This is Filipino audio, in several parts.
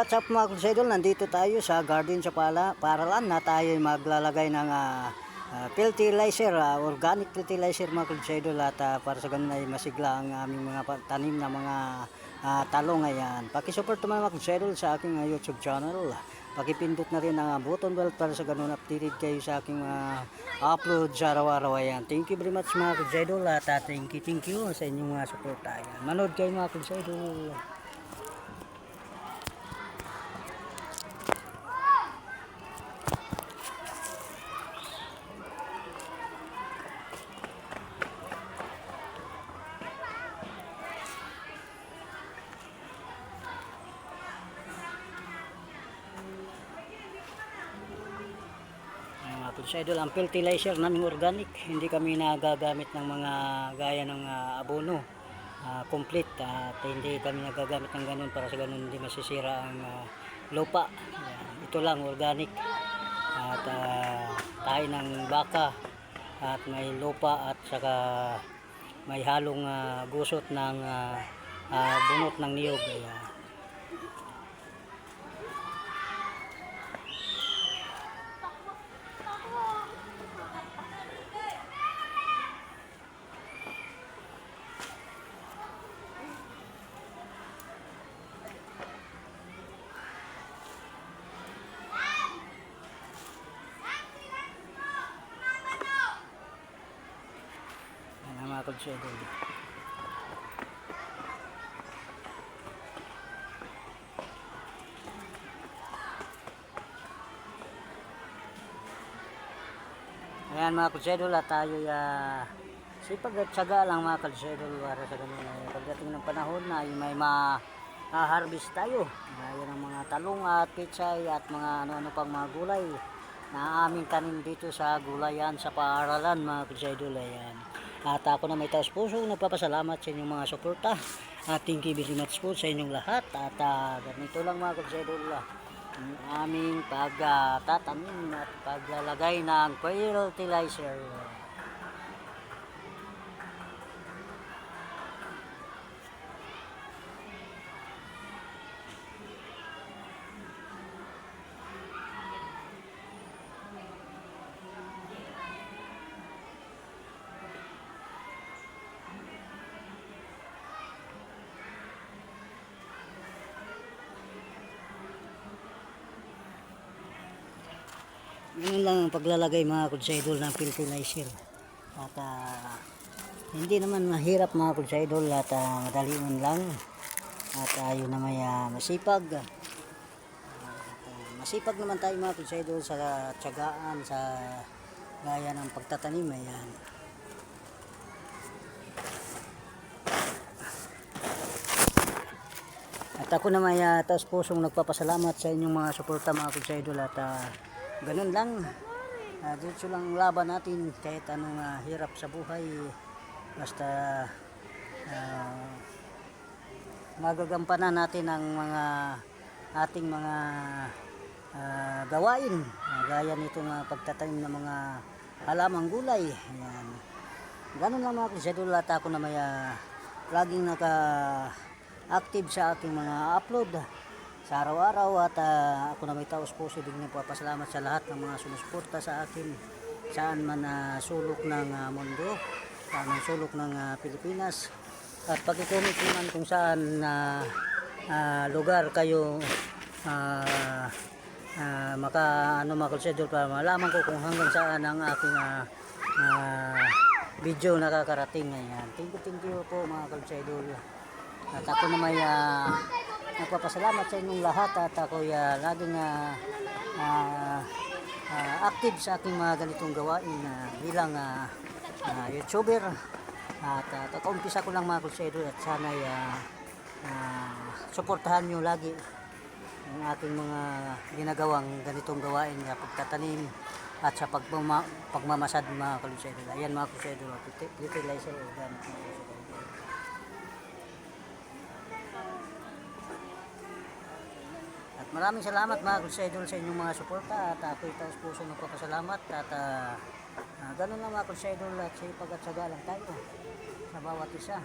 What's up mga kusidol, nandito tayo sa garden sa pala, paralan na tayo maglalagay ng ah, fertilizer, ah, organic fertilizer mga kusidol at ah, para sa ganun ay masigla ang aming mga tanim na mga ah, talong ayan. Pakisupport naman mga kusidol sa aking ah, YouTube channel. Pakipindot na rin ang button bell para sa ganun updated kayo sa aking mga upload sa araw-araw ayan. Thank you very much mga kusidol at ah, thank you, thank you sa inyong mga support ayan. Manood kayo mga kusidol. Mga idol, ang fertilizer namin organic, hindi kami nagagamit ng mga gaya ng ah, abono ah, complete at hindi kami nagagamit ng ganun para sa ganun hindi masisira ang ah, lupa. Yan. Ito lang organic at uh, tayo ng baka at may lupa at saka may halong ah, gusot ng ah, ah, bunot ng niyog. Ayan. Yan ang mga idol. Ayan mga kudsedol at tayo uh, sipag at syaga lang mga kudsedol para sa ganun ay pagdating ng panahon na ay may ma-harvest tayo. Gaya ng mga talong at pitsay at mga ano-ano pang mga gulay na aming tanim dito sa gulayan sa paaralan mga kudsedol. Ayan. At ako na may taos puso nagpapasalamat sa inyong mga suporta. At thank you very much po sa inyong lahat. At uh, ganito lang mga kudsedol. ah, ang aming pagtatanim at paglalagay ng fertilizer. Yun lang ang paglalagay mga kudsaidol ng fertilizer. At ah, hindi naman mahirap mga kudsaidol at uh, madali man lang. At uh, yun na may ah, masipag. At, ah, masipag naman tayo mga kudsaidol sa tiyagaan, sa gaya ng pagtatanim. Ayan. At ako na may uh, taos pusong nagpapasalamat sa inyong mga suporta mga kudsaidol at ah, ganun lang. Uh, dito lang laban natin kahit anong ah, hirap sa buhay. Basta ah, magagampanan natin ang mga ating mga ah, gawain. Ah, gaya nito mga pagtatanim ng mga halamang gulay. Ayan. Ganun lang mga kudsaidol at ako na may ah, laging naka active sa aking mga upload sa araw-araw at ah, ako na may taos puso din nagpapasalamat sa lahat ng mga sumusuporta sa akin saan man na sulok ng ah, mundo saan man sulok ng ah, Pilipinas at pag-comment naman kung saan na ah, lugar kayo ah, ah, maka ano mga consider para malaman ko kung hanggang saan ang aking ah, ah, video nakakarating ngayon. Thank you, thank you po mga kalsedol. At ako na may ah, nagpapasalamat sa inyong lahat at ako uh, laging ah, ah, ah, active sa aking mga ganitong gawain ah, bilang ah, ah, YouTuber. At uh, kakaumpisa ko lang mga kalsedol at sana uh, suportahan nyo lagi ang ating mga ginagawang ganitong gawain na pagtatanim at sa pagmama, pagmamasad mga kalusedol. Ayan mga kalusedol, fertilizer organic mga kalusedol. Maraming salamat mga kalusedol sa inyong mga suporta at ako'y taos puso nagpapasalamat at uh, uh, ganun lang mga kalusedol at sipag at saga lang tayo sa bawat isa.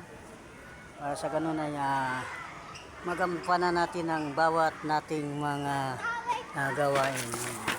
Para sa ganun ay uh, magampanan natin ang bawat nating mga ah, gawain.